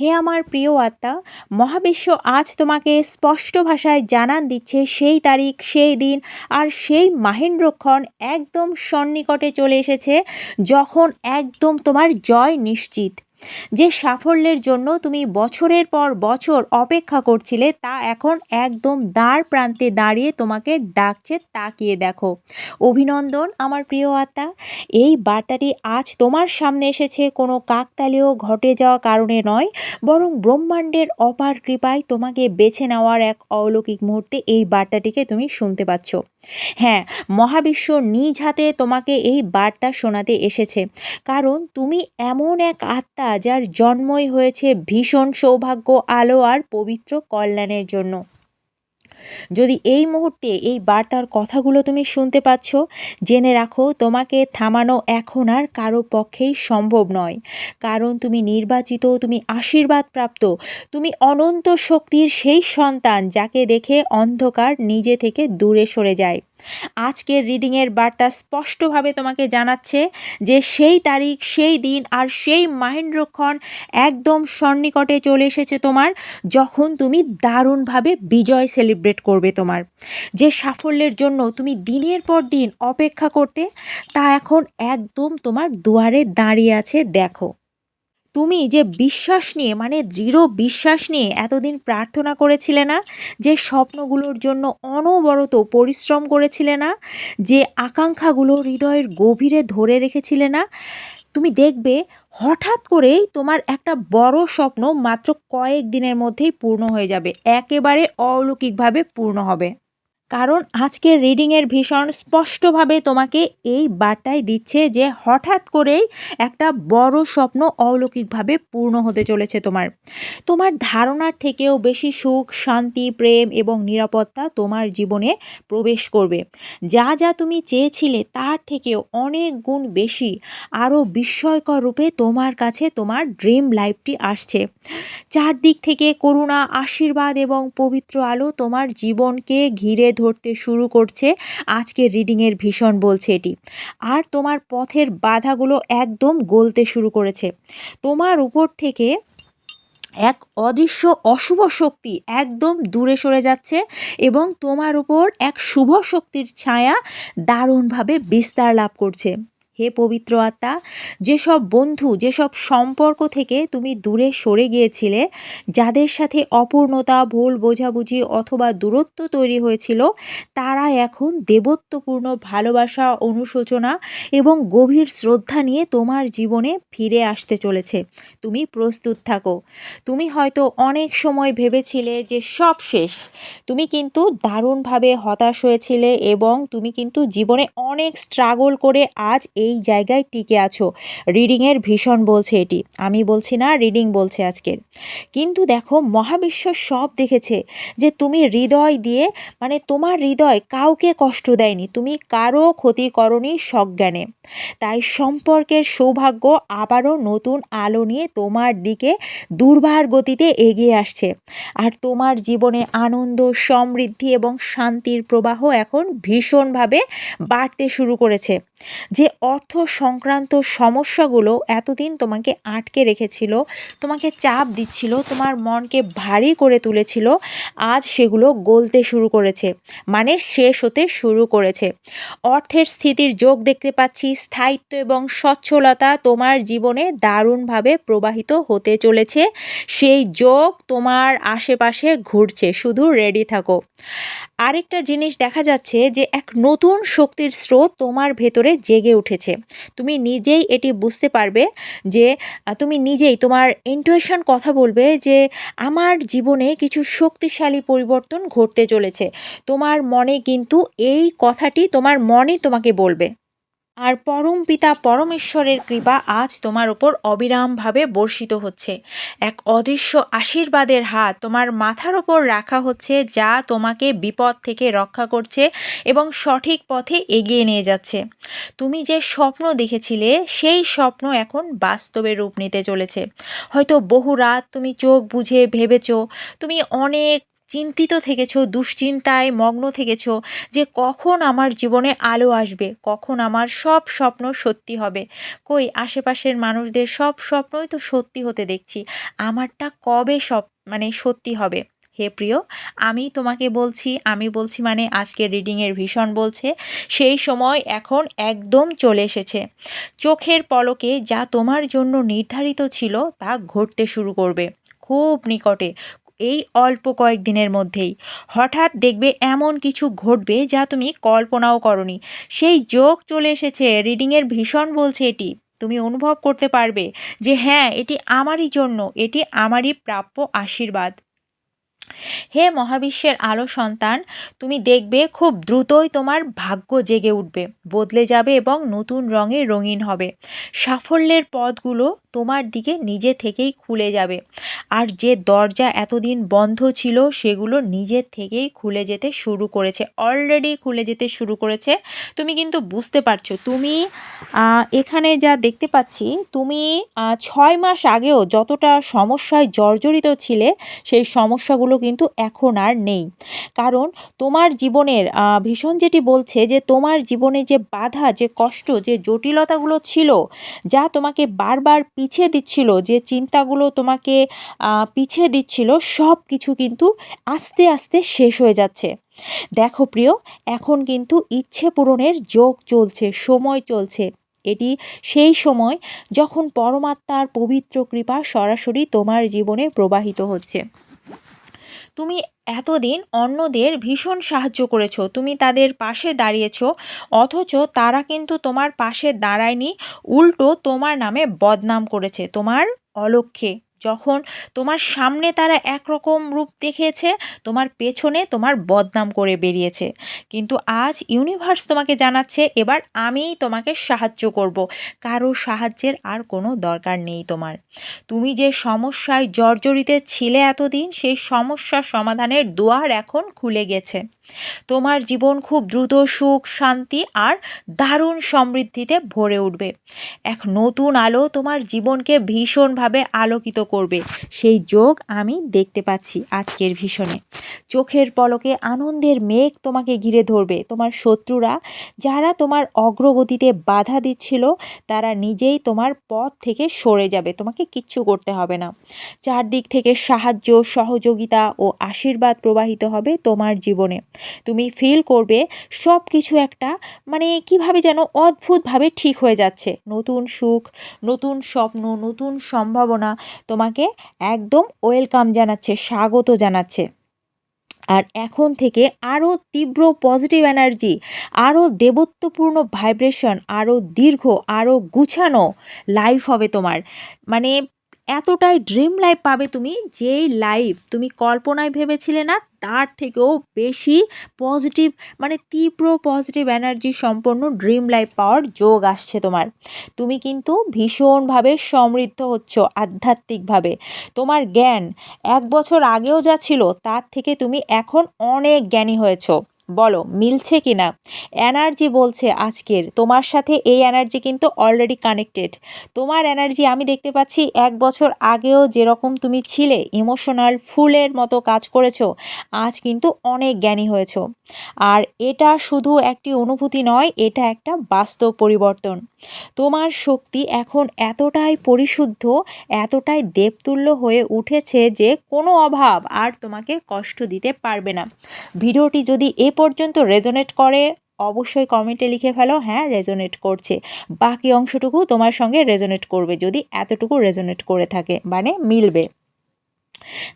হে আমার প্রিয় আত্মা, মহাবিশ্ব আজ তোমাকে স্পষ্ট ভাষায় জানান দিচ্ছে সেই তারিখ, সেই দিন আর সেই মাহেন্দ্রক্ষণ একদম সন্নিকটে চলে এসেছে যখন একদম তোমার জয় নিশ্চিত। যে সাফল্যের জন্য তুমি বছরের পর বছর অপেক্ষা করছিলে, তা এখন একদম দ্বার প্রান্তে দাঁড়িয়ে তোমাকে ডাকছে, তাকিয়ে দেখো। অভিনন্দন আমার প্রিয় আত্মা। এই বার্তাটি আজ তোমার সামনে এসেছে, কোনো কাকতালীয় ঘটে যাওয়া কারণে নয়, বরং ব্রহ্মাণ্ডের অপার কৃপায় তোমাকে বেছে নেওয়ার এক অলৌকিক মুহূর্তে এই বার্তাটিকে তুমি শুনতে পাচ্ছ। হ্যাঁ মহাবিশ্ব নিজ হাতে তোমাকে এই বার্তা শোনাতে এসেছে, কারণ তুমি এমন এক আত্মা যার জন্মই হয়েছে ভীষণ সৌভাগ্য আলো আর পবিত্র কল্যাণের জন্য। যদি এই মুহূর্তে এই বার্তার কথাগুলো তুমি শুনতে পাচ্ছ, জেনে রাখো তোমাকে থামানো এখন আর কারও পক্ষেই সম্ভব নয়। কারণ তুমি নির্বাচিত, তুমি আশীর্বাদ প্রাপ্ত তুমি অনন্ত শক্তির সেই সন্তান যাকে দেখে অন্ধকার নিজে থেকে দূরে সরে যায়। আজকের রিডিংয়ের বার্তা স্পষ্টভাবে তোমাকে জানাচ্ছে যে সেই তারিখ, সেই দিন আর সেই মাহেন্দ্রক্ষণ একদম সন্নিকটে চলে এসেছে তোমার, যখন তুমি দারুণভাবে বিজয় সেলিব্রেট করবে তোমার। যে সাফল্যের জন্য তুমি দিনের পর দিন অপেক্ষা করতে, তা এখন একদম তোমার দুয়ারে দাঁড়িয়ে আছে, দেখো। তুমি যে বিশ্বাস নিয়ে মানে দৃঢ় বিশ্বাস নিয়ে এতদিন প্রার্থনা করেছিলে না, যে স্বপ্নগুলোর জন্য অনবরত পরিশ্রম করেছিলে না, যে আকাঙ্ক্ষাগুলো হৃদয়ের গভীরে ধরে রেখেছিলে না, তুমি দেখবে হঠাৎ করেই তোমার একটা বড় স্বপ্ন মাত্র কয়েক দিনের মধ্যেই পূর্ণ হয়ে যাবে, একেবারে অলৌকিকভাবে পূর্ণ হবে। কারণ আজকের রিডিংয়ের ভীষণ স্পষ্টভাবে তোমাকে এই বার্তায় দিচ্ছে যে হঠাৎ করেই একটা বড় স্বপ্ন অলৌকিকভাবে পূর্ণ হতে চলেছে তোমার। তোমার ধারণার থেকেও বেশি সুখ, শান্তি, প্রেম এবং নিরাপত্তা তোমার জীবনে প্রবেশ করবে। যা যা তুমি চেয়েছিলে তার থেকেও অনেক গুণ বেশি, আরও বিস্ময়কর রূপে তোমার কাছে তোমার ড্রিম লাইফটি আসছে। চারদিক থেকে করুণা, আশীর্বাদ এবং পবিত্র আলো তোমার জীবনকে ঘিরে ধরতে শুরু করছে। আজকের রিডিংয়ের ভীষণ বলছে এটি। আর তোমার পথের বাধাগুলো একদম গলতে শুরু করেছে। তোমার উপর থেকে এক অদৃশ্য অশুভ শক্তি একদম দূরে সরে যাচ্ছে এবং তোমার উপর এক শুভ শক্তির ছায়া দারুণভাবে বিস্তার লাভ করছে। হে পবিত্র আত্মা, যেসব বন্ধু, যেসব সম্পর্ক থেকে তুমি দূরে সরে গিয়েছিলে, যাদের সাথে অপূর্ণতা, ভুল বোঝাবুঝি অথবা দূরত্ব তৈরি হয়েছিল, তারা এখন দেবত্বপূর্ণ ভালোবাসা, অনুশোচনা এবং গভীর শ্রদ্ধা নিয়ে তোমার জীবনে ফিরে আসতে চলেছে। তুমি প্রস্তুত থাকো। তুমি হয়তো অনেক সময় ভেবেছিলে যে সব শেষ। তুমি কিন্তু দারুণভাবে হতাশ হয়েছিলে এবং তুমি কিন্তু জীবনে অনেক স্ট্রাগল করে আজ এই জায়গায় টিকে আছো। রিডিংয়ের ভীষণ বলছে এটি। আমি বলছি না, রিডিং বলছে আজকের কিন্তু দেখো, মহাবিশ্ব সব দেখেছে যে তুমি হৃদয় দিয়ে মানে তোমার হৃদয় কাউকে কষ্ট দেয়নি। তুমি কারও ক্ষতি করনি সজ্ঞানে। তাই সম্পর্কের সৌভাগ্য আবারও নতুন আলো নিয়ে তোমার দিকে দুর্বার গতিতে এগিয়ে আসছে। আর তোমার জীবনে আনন্দ, সমৃদ্ধি এবং শান্তির প্রবাহ এখন ভীষণভাবে বাড়তে শুরু করেছে। যে অর্থ সংক্রান্ত সমস্যাগুলো এতদিন তোমাকে আটকে রেখেছিল, তোমাকে চাপ দিচ্ছিল, তোমার মনকে ভারী করে তুলেছিল, আজ সেগুলো গলতে শুরু করেছে মানে শেষ হতে শুরু করেছে। অর্থের স্থিতির যোগ দেখতে পাচ্ছি, স্থায়িত্ব এবং সচ্ছলতা তোমার জীবনে দারুণভাবে প্রবাহিত হতে চলেছে, সেই যোগ তোমার আশেপাশে ঘুরছে, শুধু রেডি থাকো। আরেকটা জিনিস দেখা যাচ্ছে যে এক নতুন শক্তির স্রোত তোমার ভেতরে জেগে উঠেছে। তুমি নিজেই এটি বুঝতে পারবে যে তুমি নিজেই তোমার ইন্টুয়েশন কথা বলবে যে, আমার জীবনে কিছু শক্তিশালী পরিবর্তন ঘটতে চলেছে। তোমার মনে কিন্তু এই কথাটি তোমার মনে তোমাকে বলবে। আর পরম পিতা পরমেশ্বরের কৃপা আজ তোমার ওপর অবিরামভাবে বর্ষিত হচ্ছে। এক অদৃশ্য আশীর্বাদের হাত তোমার মাথার ওপর রাখা হচ্ছে, যা তোমাকে বিপদ থেকে রক্ষা করছে এবং সঠিক পথে এগিয়ে নিয়ে যাচ্ছে। তুমি যে স্বপ্ন দেখেছিলে, সেই স্বপ্ন এখন বাস্তবে রূপ নিতে চলেছে। হয়তো বহু রাত তুমি চোখ বুঝে ভেবেছ, তুমি অনেক চিন্তিত থেকেছো, দুশ্চিন্তায় মগ্ন থেকেছো যে কখন আমার জীবনে আলো আসবে, কখন আমার সব স্বপ্ন সত্যি হবে। কই, আশেপাশের মানুষদের সব স্বপ্নই তো সত্যি হতে দেখছি। আমারটা কবে সব মানে সত্যি হবে? হে প্রিয়, আমি তোমাকে বলছি, আমি বলছি মানে আজকে রিডিংয়ের ভীষণ বলছে, সেই সময় এখন একদম চলে এসেছে। চোখের পলকে যা তোমার জন্য নির্ধারিত ছিল তা ঘটতে শুরু করবে। খুব নিকটে এই অল্প কয়েকদিনের মধ্যেই। হঠাৎ দেখবে এমন কিছু ঘটবে যা তুমি কল্পনাও করনি। সেই যোগ চলে এসেছে, রিডিংয়ের ভীষণ বলছে এটি। তুমি অনুভব করতে পারবে যে হ্যাঁ এটি আমারই জন্য, এটি আমারই প্রাপ্য আশীর্বাদ। হে মহাবিশ্বের আলো সন্তান, তুমি দেখবে খুব দ্রুতই তোমার ভাগ্য জেগে উঠবে, বদলে যাবে এবং নতুন রঙে রঙিন হবে। সাফল্যের পথগুলো তোমার দিকে নিজে থেকেই খুলে যাবে। আর যে দরজা এতদিন বন্ধ ছিল, সেগুলো নিজের থেকেই খুলে যেতে শুরু করেছে। অলরেডি খুলে যেতে শুরু করেছে। তুমি কিন্তু বুঝতে পারছ, তুমি এখানে যা দেখতে পাচ্ছি, তুমি ছয় মাস আগেও যতটা সমস্যায় জর্জরিত ছিলে, সেই সমস্যাগুলো কিন্তু এখন আর নেই। কারণ তোমার জীবনের ভীষণ যেটি বলছে যে তোমার জীবনে যে বাধা, যে কষ্ট, যে জটিলতাগুলো ছিল, যা তোমাকে বারবার পিছিয়ে দিচ্ছিল, যে চিন্তাগুলো তোমাকে পিছিয়ে দিচ্ছিল, সব কিছু কিন্তু আস্তে আস্তে শেষ হয়ে যাচ্ছে। দেখো প্রিয়, এখন কিন্তু ইচ্ছে পূরণের যোগ চলছে, সময় চলছে। এটি সেই সময় যখন পরমাত্মার পবিত্র কৃপা সরাসরি তোমার জীবনে প্রবাহিত হচ্ছে। তুমি এতদিন অন্যদের ভীষণ সাহায্য করেছ, তুমি তাদের পাশে দাঁড়িয়েছ, অথচ তারা কিন্তু তোমার পাশে দাঁড়ায়নি, উল্টো তোমার নামে বদনাম করেছে, তোমার অলক্ষ্যে যখন তোমার সামনে তারা একরকম রূপ দেখিয়েছে, তোমার পেছনে তোমার বদনাম করে বেরিয়েছে। কিন্তু আজ ইউনিভার্স তোমাকে জানাচ্ছে, এবার আমিই তোমাকে সাহায্য করব। কারও সাহায্যের আর কোনো দরকার নেই তোমার। তুমি যে সমস্যায় জর্জরিতে ছিলে এতদিন, সেই সমস্যা সমাধানের দুয়ার এখন খুলে গেছে। তোমার জীবন খুব দ্রুত সুখ, শান্তি আর দারুণ সমৃদ্ধিতে ভরে উঠবে। এক নতুন আলো তোমার জীবনকে ভীষণভাবে আলোকিত করবে, সেই যোগ আমি দেখতে পাচ্ছি আজকের ভীষণে। চোখের পলকে আনন্দের মেঘ তোমাকে ঘিরে ধরবে। তোমার শত্রুরা যারা তোমার অগ্রগতিতে বাধা দিচ্ছিল, তারা নিজেই তোমার পথ থেকে সরে যাবে। তোমাকে কিচ্ছু করতে হবে না। চারদিক থেকে সাহায্য, সহযোগিতা ও আশীর্বাদ প্রবাহিত হবে তোমার জীবনে। তুমি ফিল করবে সব কিছু একটা মানে কীভাবে যেন অদ্ভুতভাবে ঠিক হয়ে যাচ্ছে। নতুন সুখ, নতুন স্বপ্ন, নতুন সম্ভাবনা তোমাকে একদম ওয়েলকাম জানাচ্ছে, স্বাগত জানাচ্ছে। আর এখন থেকে আরও তীব্র পজিটিভ এনার্জি, আরও দেবত্বপূর্ণ ভাইব্রেশন, আরও দীর্ঘ, আরও গুছানো লাইফ হবে তোমার। মানে এতটাই ড্রিম লাইফ পাবে তুমি, যেই লাইফ তুমি কল্পনায় ভেবেছিলে না, তার থেকেও বেশি পজিটিভ মানে তীব্র পজিটিভ এনার্জি সম্পন্ন ড্রিম লাইফ পাওয়ার যোগ আসছে তোমার। তুমি কিন্তু ভীষণভাবে সমৃদ্ধ হচ্ছ আধ্যাত্মিকভাবে। তোমার জ্ঞান এক বছর আগেও যা ছিল, তার থেকে তুমি এখন অনেক জ্ঞানী হয়েছো। বলো, মিলছে কি না? এনার্জি বলছে আজকের। তোমার সাথে এই এনার্জি কিন্তু অলরেডি কানেক্টেড তোমার এনার্জি আমি দেখতে পাচ্ছি এক বছর আগেও যেরকম তুমি ছিলে ইমোশনাল ফুলের মতো কাজ করেছ, আজ কিন্তু অনেক জ্ঞানী হয়েছ। আর এটা শুধু একটি অনুভূতি নয়, এটা একটা বাস্তব পরিবর্তন। তোমার শক্তি এখন এতটাই পরিশুদ্ধ, এতটাই দেবতুল্য হয়ে উঠেছে যে কোনো অভাব আর তোমাকে কষ্ট দিতে পারবে না। ভিডিওটি যদি এ পর্যন্ত রেজোনেট করে, অবশ্যই কমেন্টে লিখে ফেলো হ্যাঁ রেজোনেট করছে। বাকি অংশটুকু তোমার সঙ্গে রেজোনেট করবে, যদি এতটুকু রেজোনেট করে থাকে মানে মিলবে।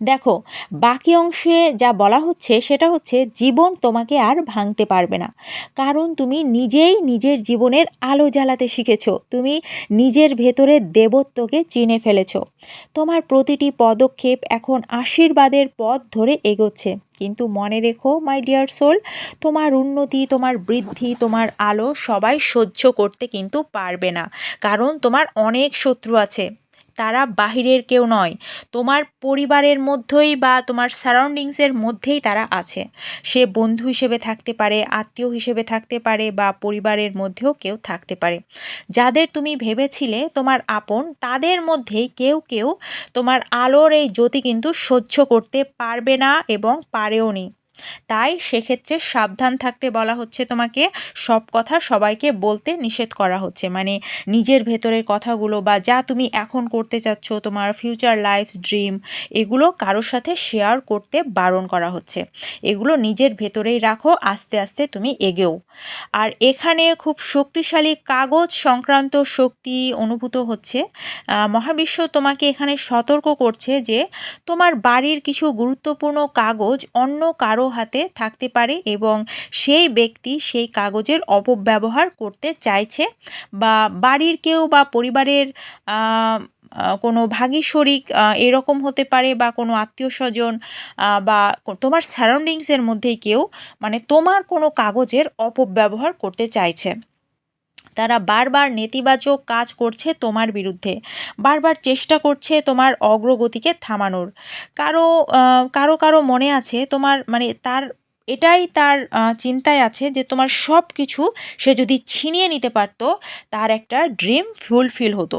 দেখো, বাকি অংশে যা বলা হচ্ছে সেটা হচ্ছে জীবন তোমাকে আর ভাঙতে পারবে না। কারণ তুমি নিজেই নিজের জীবনের আলো জ্বালাতে শিখেছো। তুমি নিজের ভেতরে দেবত্বকে চিনে ফেলেছ। তোমার প্রতিটি পদক্ষেপ এখন আশীর্বাদের পথ ধরে এগোচ্ছে। কিন্তু মনে রেখো মাই ডিয়ার সোল তোমার উন্নতি, তোমার বৃদ্ধি, তোমার আলো সবাই সহ্য করতে কিন্তু পারবে না। কারণ তোমার অনেক শত্রু আছে। তারা বাহিরের কেউ নয়। তোমার পরিবারের মধ্যেই বা তোমার সারাউন্ডিংসের মধ্যেই তারা আছে। সে বন্ধু হিসেবে থাকতে পারে, আত্মীয় হিসেবে থাকতে পারে বা পরিবারের মধ্যেও কেউ থাকতে পারে। যাদের তুমি ভেবেছিলে তোমার আপন, তাদের মধ্যেই কেউ কেউ তোমার আলোর এই জ্যোতি কিন্তু সহ্য করতে পারবে না এবং পারেও নি। তাই সেক্ষেত্রে সাবধান থাকতে বলা হচ্ছে তোমাকে, সব কথা সবাইকে বলতে নিষেধ করা হচ্ছে। মানে নিজের ভেতরের কথাগুলো বা যা তুমি এখন করতে চাচ্ছ, তোমার ফিউচার লাইফ ড্রিম এগুলো কারোর সাথে শেয়ার করতে বারণ করা হচ্ছে। এগুলো নিজের ভেতরেই রাখো, আস্তে আস্তে তুমি এগেও। আর এখানে খুব শক্তিশালী কাগজ সংক্রান্ত শক্তি অনুভূত হচ্ছে। মহাবিশ্ব তোমাকে এখানে সতর্ক করছে যে তোমার বাড়ির কিছু গুরুত্বপূর্ণ কাগজ অন্য কারও হাতে থাকতে পারে এবং সেই ব্যক্তি সেই কাগজের অপব্যবহার করতে চাইছে বা বাড়ির কেউ বা পরিবারের কোনো ভাগী শরিক এরকম হতে পারে বা কোনো আত্মীয় স্বজন বা তোমার সারাউন্ডিংসের মধ্যেই কেউ মানে তোমার কোনো কাগজের অপব্যবহার করতে চাইছে। তারা বারবার নেতিবাচক কাজ করছে তোমার বিরুদ্ধে। বারবার চেষ্টা করছে তোমার অগ্রগতিকে থামানোর। কারও কারও কারও মনে আছে তোমার মানে তার, এটাই তার চিন্তায় আছে যে তোমার সব কিছু সে যদি ছিনিয়ে নিতে পারতো, তার একটা ড্রিম ফুলফিল হতো।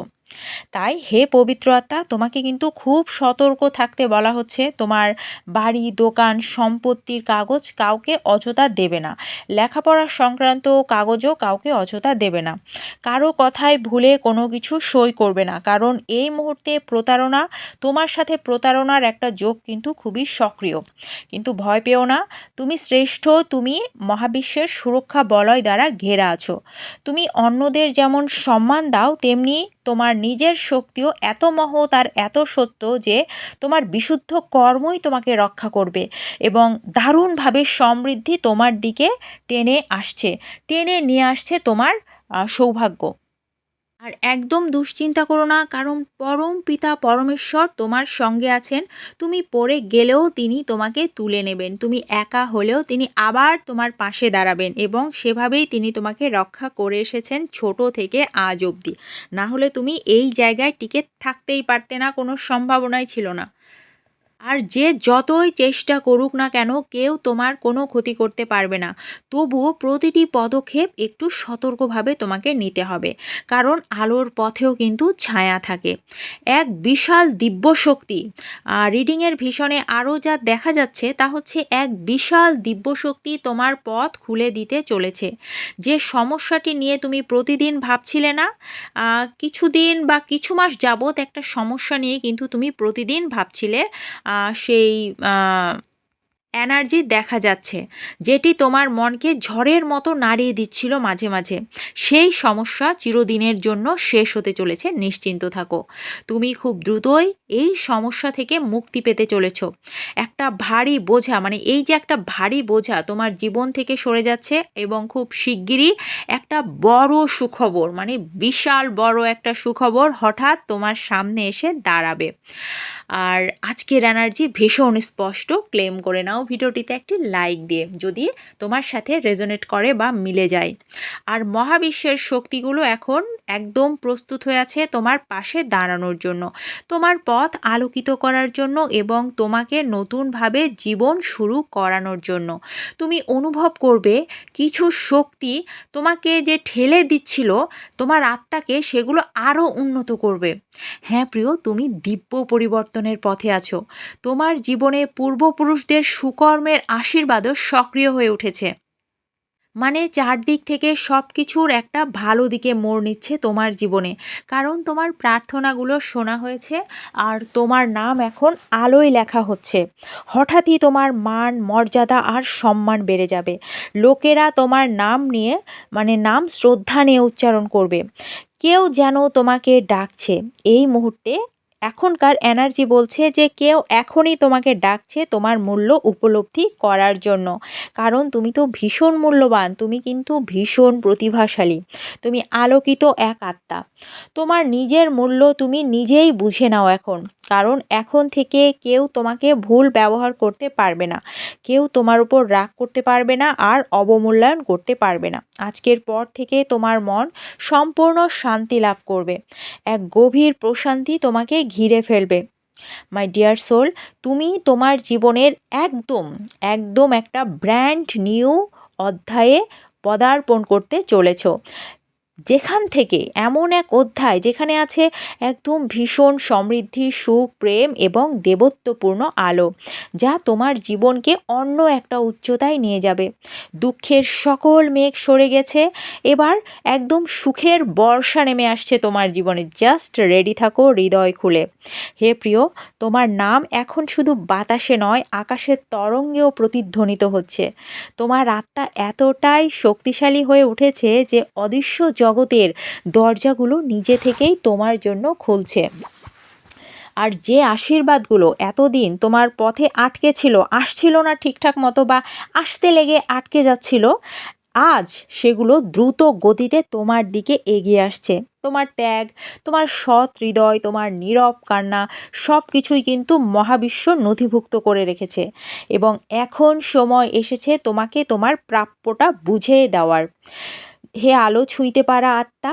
তাই হে পবিত্র আত্মা তোমাকে কিন্তু খুব সতর্ক থাকতে বলা হচ্ছে। তোমার বাড়ি, দোকান, সম্পত্তির কাগজ কাউকে অযথা দেবে না। লেখাপড়া সংক্রান্ত কাগজও কাউকে অযথা দেবে না। কারও কথায় ভুলে কোনো কিছু সই করবে না। কারণ এই মুহূর্তে প্রতারণা, তোমার সাথে প্রতারণার একটা যোগ কিন্তু খুবই সক্রিয়। কিন্তু ভয় পেও না, তুমি শ্রেষ্ঠ, তুমি মহাবিশ্বের সুরক্ষা বলয় দ্বারা ঘেরা আছো। তুমি অন্যদের যেমন সম্মান দাও, তেমনি তোমার নিজের শক্তিও এত মহৎ আর এত সত্য যে তোমার বিশুদ্ধ কর্মই তোমাকে রক্ষা করবে এবং দারুণভাবে সমৃদ্ধি তোমার দিকে টেনে আসছে, টেনে নিয়ে আসছে তোমার সৌভাগ্য। আর একদম দুশ্চিন্তা করো না, কারণ পরম পিতা পরমেশ্বর তোমার সঙ্গে আছেন। তুমি পড়ে গেলেও তিনি তোমাকে তুলে নেবেন। তুমি একা হলেও তিনি আবার তোমার পাশে দাঁড়াবেন এবং সেভাবেই তিনি তোমাকে রক্ষা করে এসেছেন ছোট থেকে আজ অবধি। না হলে তুমি এই জায়গায় টিকে থাকতেই পারতে না, কোনো সম্ভাবনাই ছিল না। আর যে যতই চেষ্টা করুক না কেন, কেউ তোমার কোনো ক্ষতি করতে পারবে না। তবুও প্রতিটি পদক্ষেপ একটু সতর্কভাবে তোমাকে নিতে হবে, কারণ আলোর পথেও কিন্তু ছায়া থাকে। এক বিশাল দিব্য শক্তি। রিডিংয়ের ভীষণে আরও যা দেখা যাচ্ছে, তা হচ্ছে এক বিশাল দিব্য শক্তি তোমার পথ খুলে দিতে চলেছে। যে সমস্যাটি নিয়ে তুমি প্রতিদিন ভাবছিলে না কিছুদিন বা কিছু মাস যাবৎ একটা সমস্যা নিয়ে কিন্তু তুমি প্রতিদিন ভাবছিলে সেই এনার্জি দেখা যাচ্ছে, যেটি তোমার মনকে ঝড়ের মতো নাড়িয়ে দিচ্ছিল মাঝে মাঝে। সেই সমস্যা চিরদিনের জন্য শেষ হতে চলেছে, নিশ্চিন্ত থাকো। তুমি খুব দ্রুতই এই সমস্যা থেকে মুক্তি পেতে চলেছ। একটা ভারী বোঝা মানে এই যে একটা ভারী বোঝা তোমার জীবন থেকে সরে যাচ্ছে এবং খুব শিগগিরই একটা বড় সুখবর মানে বিশাল বড় একটা সুখবর হঠাৎ তোমার সামনে এসে দাঁড়াবে। আর আজকের এনার্জি ভীষণ স্পষ্ট, ক্লেম করে নাও ভিডিওটিতে একটি লাইক দিয়ে, যদি তোমার সাথে রেজোনেট করে বা মিলে যায়। আর মহাবিশ্বের শক্তিগুলো এখন একদম প্রস্তুত হয়ে আছে তোমার পাশে দাঁড়ানোর জন্য, তোমার পথ আলোকিত করার জন্য এবং তোমাকে নতুনভাবে জীবন শুরু করানোর জন্য। তুমি অনুভব করবে কিছু শক্তি তোমাকে যে ঠেলে দিচ্ছিল, তোমার আত্মাকে সেগুলো আরও উন্নত করবে। হ্যাঁ প্রিয়, তুমি দিব্য পরিবর্তনের পথে আছো। তোমার জীবনে পূর্বপুরুষদের সুকর্মের আশীর্বাদও সক্রিয় হয়ে উঠেছে। মানে চারদিক থেকে সব কিছুর একটা ভালো দিকে মোড় নিচ্ছে তোমার জীবনে। কারণ তোমার প্রার্থনাগুলো শোনা হয়েছে আর তোমার নাম এখন আলোয় লেখা হচ্ছে। হঠাৎই তোমার মান, মর্যাদা আর সম্মান বেড়ে যাবে। লোকেরা তোমার নাম নিয়ে মানে নাম শ্রদ্ধা নিয়ে উচ্চারণ করবে। কেউ যেন তোমাকে ডাকছে। এই মুহূর্তে এখনকার এনার্জি বলছে যে কেউ এখনই তোমাকে ডাকছে তোমার মূল্য উপলব্ধি করার জন্য। কারণ তুমি তো ভীষণ মূল্যবান, তুমি কিন্তু ভীষণ প্রতিভাশালী, তুমি আলোকিত এক আত্মা। তোমার নিজের মূল্য তুমি নিজেই বুঝে নাও এখন, কারণ এখন থেকে কেউ তোমাকে ভুল ব্যবহার করতে পারবে না। কেউ তোমার উপর রাগ করতে পারবে না আর অবমূল্যায়ন করতে পারবে না। আজকের পর থেকে তোমার মন সম্পূর্ণ শান্তি লাভ করবে। এক গভীর প্রশান্তি তোমাকে ঘিরে ফেলবে। মাই ডিয়ার সোল তুমি তোমার জীবনের একদম একদম একটা ব্র্যান্ড নিউ অধ্যায়ে পদার্পণ করতে চলেছ। যেখান থেকে এমন এক অধ্যায় যেখানে আছে একদম ভীষণ সমৃদ্ধি, সুখ, প্রেম এবং দেবত্বপূর্ণ আলো, যা তোমার জীবনকে অন্য একটা উচ্চতায় নিয়ে যাবে। দুঃখের সকল মেঘ সরে গেছে, এবার একদম সুখের বর্ষা নেমে আসছে তোমার জীবনে। জাস্ট রেডি থাকো, হৃদয় খুলে। হে প্রিয়, তোমার নাম এখন শুধু বাতাসে নয়, আকাশের তরঙ্গেও প্রতিধ্বনিত হচ্ছে। তোমার আত্মা এতটাই শক্তিশালী হয়ে উঠেছে যে অদৃশ্য জগতের দরজাগুলো নিজে থেকেই তোমার জন্য খুলছে। আর যে আশীর্বাদগুলো এতদিন তোমার পথে আটকে ছিল, আসছিল না ঠিকঠাক মতো বা আসতে লেগে আটকে যাচ্ছিল, আজ সেগুলো দ্রুত গতিতে তোমার দিকে এগিয়ে আসছে। তোমার ত্যাগ, তোমার সৎ হৃদয়, তোমার নীরব কান্না সব কিছুই কিন্তু মহাবিশ্ব নথিভুক্ত করে রেখেছে এবং এখন সময় এসেছে তোমাকে তোমার প্রাপ্যটা বুঝিয়ে দেওয়ার। হে আলো ছুঁইতে পারা আত্মা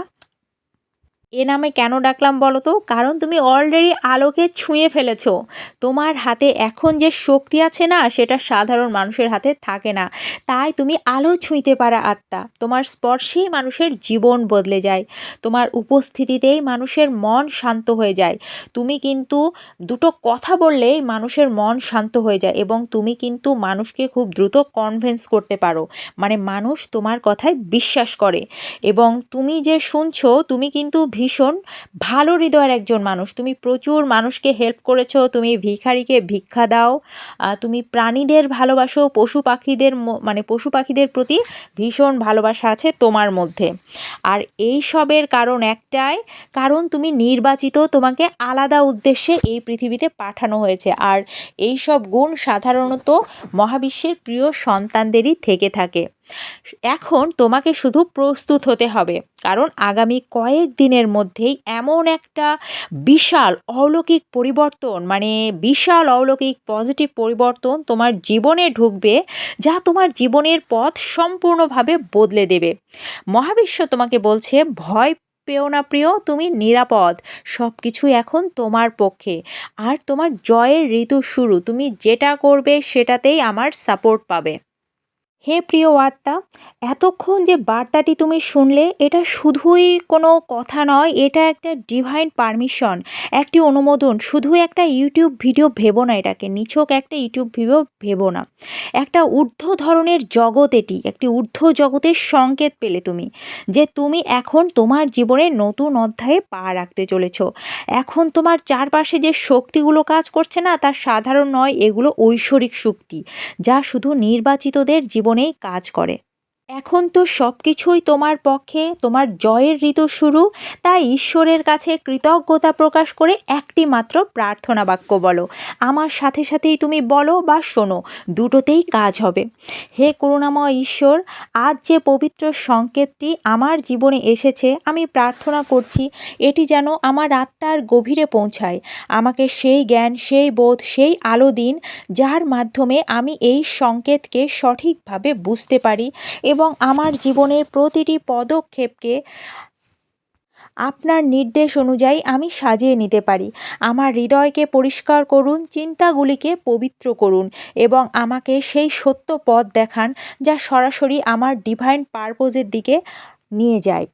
এ নামে কেন ডাকলাম বলো তো? কারণ তুমি অলরেডি আলোকে ছুঁয়ে ফেলেছো। তোমার হাতে এখন যে শক্তি আছে না, সেটা সাধারণ মানুষের হাতে থাকে না। তাই তুমি আলো ছুঁইতে পারা, আত্মা। তোমার স্পর্শেই মানুষের জীবন বদলে যায়। তোমার উপস্থিতিতেই মানুষের মন শান্ত হয়ে যায়। তুমি কিন্তু দুটো কথা বললেই মানুষের মন শান্ত হয়ে যায় এবং তুমি কিন্তু মানুষকে খুব দ্রুত কনভেন্স করতে পারো। মানে মানুষ তোমার কথায় বিশ্বাস করে। এবং তুমি যে শুনছো, তুমি কিন্তু ভীষণ ভালো হৃদয়ের একজন মানুষ। তুমি প্রচুর মানুষকে হেল্প করেছ, তুমি ভিখারিকে ভিক্ষা দাও তুমি প্রাণীদের ভালোবাসো, পশু পাখিদের মানে পশু পাখিদের প্রতি ভীষণ ভালোবাসা আছে তোমার মধ্যে। আর এই সবের কারণ একটাই, কারণ তুমি নির্বাচিত, তোমাকে আলাদা উদ্দেশ্যে এই পৃথিবীতে পাঠানো হয়েছে। আর এই সব গুণ সাধারণত মহাবিশ্বের প্রিয় সন্তানদেরই থেকে থাকে। এখন তোমাকে শুধু প্রস্তুত হতে হবে। কারণ আগামী কয়েক দিনের মধ্যেই এমন একটা বিশাল অলৌকিক পরিবর্তন মানে বিশাল অলৌকিক পজিটিভ পরিবর্তন তোমার জীবনে ঢুকবে, যা তোমার জীবনের পথ সম্পূর্ণভাবে বদলে দেবে। মহাবিশ্ব তোমাকে বলছে, ভয় পেও না প্রিয়, তুমি নিরাপদ। সব কিছু এখন তোমার পক্ষে। আর তোমার জয়ের ঋতু শুরু। তুমি যেটা করবে সেটাতেই আমার সাপোর্ট পাবে। হে প্রিয় আত্মা, এতক্ষণ যে বার্তাটি তুমি শুনলে, এটা শুধুই কোনো কথা নয়, এটা একটা ডিভাইন পারমিশন একটি অনুমোদন শুধু একটা ইউটিউব ভিডিও ভেবো না এটাকে, নিছক একটা ইউটিউব ভিডিও ভেবো না। একটা ঊর্ধ্ব ধরনের জগৎ এটি, একটি ঊর্ধ্ব জগতের সংকেত পেলে তুমি, যে তুমি এখন তোমার জীবনে নতুন অধ্যায়ে পা রাখতে চলেছ। এখন তোমার চারপাশে যে শক্তিগুলো কাজ করছে না, তা সাধারণ নয়, এগুলো ঐশ্বরিক শক্তি, যা শুধু নির্বাচিতদের জীবনেই কাজ করে। এখন তো সব কিছুই তোমার পক্ষে, তোমার জয়ের ঋতু শুরু, তাই ঈশ্বরের কাছে কৃতজ্ঞতা প্রকাশ করে একটি মাত্র প্রার্থনা বাক্য বলো। আমার সাথে সাথেই তুমি বলো বা শোনো, দুটোতেই কাজ হবে। হে করুণাময় ঈশ্বর, আজ যে পবিত্র সংকেতটি আমার জীবনে এসেছে, আমি প্রার্থনা করছি, এটি যেন আমার আত্মার গভীরে পৌঁছায়। আমাকে সেই জ্ঞান, সেই বোধ, সেই আলো দিন, যার মাধ্যমে আমি এই সংকেতকে সঠিকভাবে বুঝতে পারি এবং আমার জীবনের প্রতিটি পদক্ষেপকে আপনার নির্দেশ অনুযায়ী আমি সাজিয়ে নিতে পারি। আমার হৃদয়কে পরিষ্কার করুন, চিন্তাগুলিকে পবিত্র করুন এবং আমাকে সেই সত্য পথ দেখান যা সরাসরি আমার ডিভাইন পারপোজের দিকে নিয়ে যায়।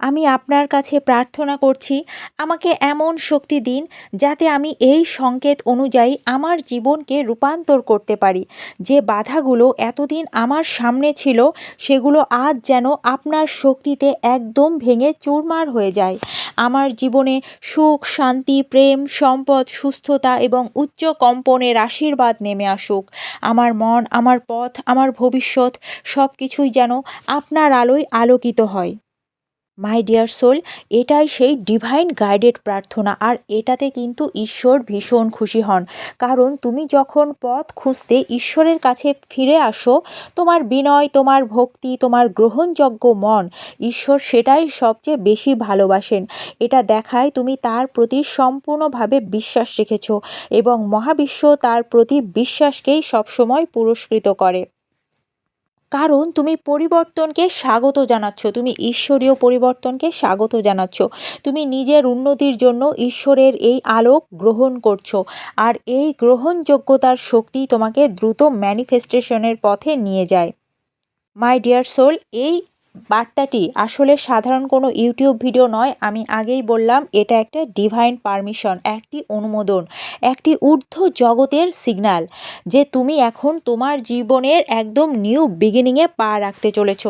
আমি আপনার কাছে প্রার্থনা করছি, আমাকে এমন শক্তি দিন যাতে আমি এই সংকেত অনুযায়ী আমার জীবনকে রূপান্তর করতে পারি। যে বাধাগুলো এতদিন আমার সামনে ছিল, সেগুলো আজ যেন আপনার শক্তিতে একদম ভেঙে চুরমার হয়ে যায়। আমার জীবনে সুখ, শান্তি, প্রেম, সম্পদ, সুস্থতা এবং উচ্চ কম্পনের আশীর্বাদ নেমে আসুক। আমার মন, আমার পথ, আমার ভবিষ্যৎ সব কিছুই যেন আপনার আলোয় আলোকিত হয়। মাই ডিয়ার সোল এটাই সেই ডিভাইন গাইডেড প্রার্থনা, আর এটাতে কিন্তু ঈশ্বর ভীষণ খুশি হন। কারণ তুমি যখন পথ খুঁজতে ঈশ্বরের কাছে ফিরে আসো, তোমার বিনয়, তোমার ভক্তি, তোমার গ্রহণযোগ্য মন, ঈশ্বর সেটাই সবচেয়ে বেশি ভালোবাসেন। এটা দেখায় তুমি তার প্রতি সম্পূর্ণভাবে বিশ্বাস রেখেছ এবং মহাবিশ্ব তার প্রতি বিশ্বাসকেই সবসময় পুরস্কৃত করে। কারণ তুমি পরিবর্তনকে স্বাগত জানাচ্ছ, তুমি ঈশ্বরীয় পরিবর্তনকে স্বাগত জানাচ্ছ, তুমি নিজের উন্নতির জন্য ঈশ্বরের এই আলোক গ্রহণ করছ আর এই গ্রহণযোগ্যতার শক্তি তোমাকে দ্রুত ম্যানিফেস্টেশনের পথে নিয়ে যায়। মাই ডিয়ার সোল এই বার্তাটি আসলে সাধারণ কোনো ইউটিউব ভিডিও নয়, আমি আগেই বললাম, এটা একটা ডিভাইন পারমিশন একটি অনুমোদন, একটি ঊর্ধ্ব জগতের সিগনাল যে তুমি এখন তোমার জীবনের একদম নিউ বিগিনিংয়ে পা রাখতে চলেছ।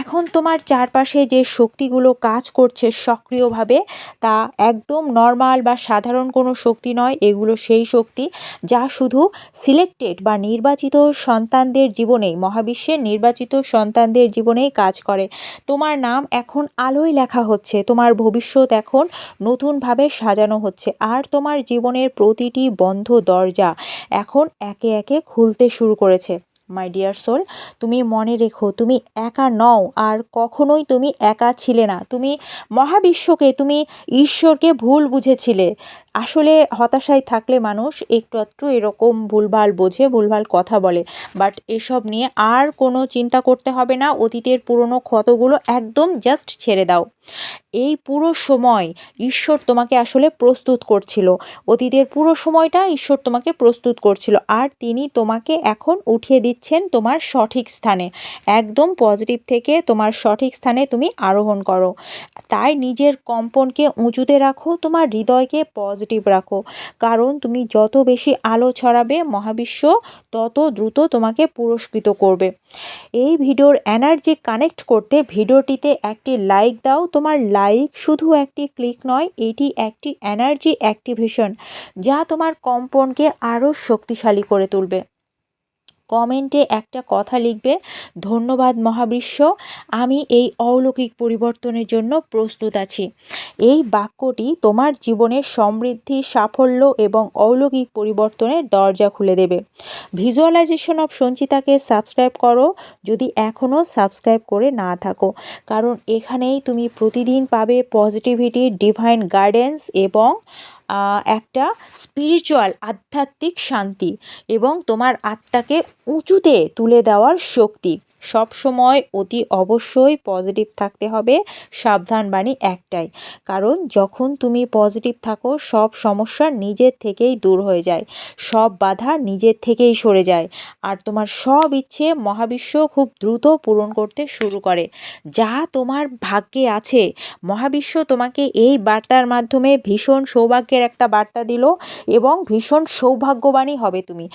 এখন তোমার চারপাশে যে শক্তিগুলো কাজ করছে সক্রিয়ভাবে, তা একদম নর্মাল বা সাধারণ কোনো শক্তি নয়, এগুলো সেই শক্তি যা শুধু সিলেক্টেড বা নির্বাচিত সন্তানদের জীবনেই, মহাবিশ্বের নির্বাচিত সন্তানদের জীবনেই কাজ করে। করে। তোমার নাম এখন আলোয় লেখা হচ্ছে, তোমার ভবিষ্যৎ এখন নতুনভাবে সাজানো হচ্ছে, আর তোমার জীবনের প্রতিটি বন্ধ দরজা এখন একে একে খুলতে শুরু করেছে। মাই ডিয়ার সোল তুমি মনে রেখো, তুমি একা নও, আর কখনোই তুমি একা ছিলে না। তুমি মহাবিশ্বকে, তুমি ঈশ্বরকে ভুল বুঝেছিলে। আসলে হতাশায় থাকলে মানুষ একটু একটু এরকম ভুলভাল বোঝে, ভুলভাল কথা বলে। বাট এসব নিয়ে আর কোনো চিন্তা করতে হবে না, অতীতের পুরনো ক্ষতগুলো একদম জাস্ট ছেড়ে দাও। এই পুরো সময় ঈশ্বর তোমাকে আসলে প্রস্তুত করছিল। অতীতের পুরো সময়টা ঈশ্বর তোমাকে প্রস্তুত করছিল আর তিনি তোমাকে এখন উঠিয়ে দিচ্ছেন তোমার সঠিক স্থানে। একদম পজিটিভ থেকে তোমার সঠিক স্থানে তুমি আরোহণ করো। তাই নিজের কম্পনকে উঁচুতে রাখো, তোমার হৃদয়কে পজিটিভ রাখো। কারণ তুমি যত বেশি আলো ছড়াবে মহাবিশ্ব, তত দ্রুত তোমাকে পুরস্কৃত করবে। এই ভিডিওর এনার্জি কানেক্ট করতে ভিডিওটিতে একটি লাইক দাও। তোমার লাইক শুধু একটি ক্লিক নয়, এটি একটি এনার্জি অ্যাক্টিভেশন যা তোমার কম্পনকে আরও শক্তিশালী করে তুলবে। কমেন্টে একটা কথা লিখবে, ধন্যবাদ মহাবিশ্ব, আমি এই অলৌকিক পরিবর্তনের জন্য প্রস্তুত আছি। এই বাক্যটি তোমার জীবনের সমৃদ্ধি, সাফল্য এবং অলৌকিক পরিবর্তনের দরজা খুলে দেবে। ভিজুয়ালাইজেশন অফ সঞ্চিতাকে সাবস্ক্রাইব করো, যদি এখনও সাবস্ক্রাইব করে না থাকো। কারণ এখানেই তুমি প্রতিদিন পাবে পজিটিভিটি ডিভাইন গাইডেন্স এবং একটা স্পিরিচুয়াল আধ্যাত্মিক শান্তি এবং তোমার আত্মাকে উঁচুতে তুলে দেওয়ার শক্তি। সব সময় অতি অবশ্যই পজিটিভ থাকতে হবে সাবধান বাণী একটাই। কারণ যখন তুমি পজিটিভ থাকো, সব সমস্যা নিজের থেকেই দূর হয়ে যায়, সব বাধা নিজের থেকেই সরে যায়, আর তোমার সব ইচ্ছে মহাবিশ্ব খুব দ্রুত পূরণ করতে শুরু করে। যা তোমার ভাগ্যে আছে, মহাবিশ্ব তোমাকে এই বার্তার মাধ্যমে ভীষণ সৌভাগ্যের একটা বার্তা দিল এবং ভীষণ সৌভাগ্যবানই হবে তুমি।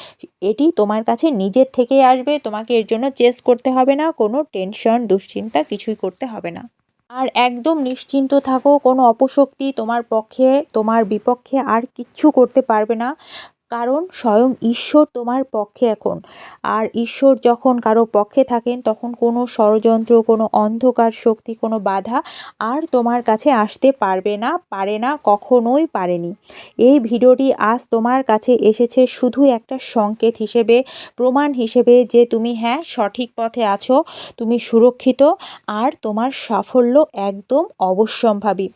এটি তোমার কাছে নিজের থেকেই আসবে, তোমাকে এর জন্য চেস করতে হবে না, কোনো টেনশন দুশ্চিন্তা কিছুই করতে হবে না। আর একদম নিশ্চিন্ত থাকো, কোনো অপশক্তি তোমার পক্ষে, তোমার বিপক্ষে আর কিচ্ছু করতে পারবে না। কারণ স্বয়ং ঈশ্বর তোমার পক্ষে এখন। আর ঈশ্বর যখন কারও পক্ষে থাকেন, তখন কোনো ষড়যন্ত্র, কোনো অন্ধকার শক্তি, কোনো বাধা আর তোমার কাছে আসতে পারবে না, পারে না, কখনোই পারেনি। এই ভিডিওটি আজ তোমার কাছে এসেছে শুধু একটা সংকেত হিসেবে, প্রমাণ হিসেবে যে তুমি হ্যাঁ সঠিক পথে আছো, তুমি সুরক্ষিত আর তোমার সাফল্য একদম অবশ্যম্ভাবী।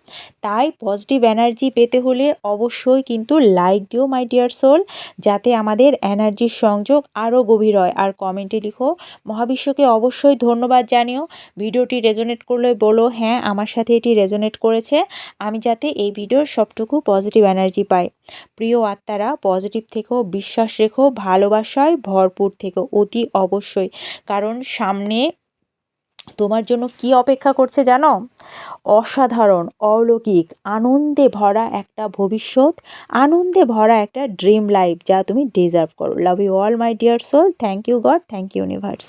তাই পজিটিভ এনার্জি পেতে হলে অবশ্যই কিন্তু লাইক দিও মাই ডিয়ার সোল যাতে আমাদের এনার্জির সংযোগ আরও গভীর হয়। আর কমেন্টে লিখো, মহাবিশ্বকে অবশ্যই ধন্যবাদ জানিও। ভিডিওটি রেজোনেট করলে বলো হ্যাঁ আমার সাথে এটি রেজোনেট করেছে। আমি যাতে এই ভিডিওর সবটুকু পজিটিভ এনার্জি পাই। প্রিয় আত্মারা পজিটিভ থেকেও বিশ্বাস রেখো, ভালোবাসায় ভরপুর থেকো, অতি অবশ্যই। কারণ সামনে তোমার জন্য কি অপেক্ষা করছে জানো? অসাধারণ, অলৌকিক, আনন্দে ভরা একটা ভবিষ্যৎ, আনন্দে ভরা একটা ড্রিম লাইফ যা তুমি ডিজার্ভ করো। Love you all my dear soul thank you God thank you universe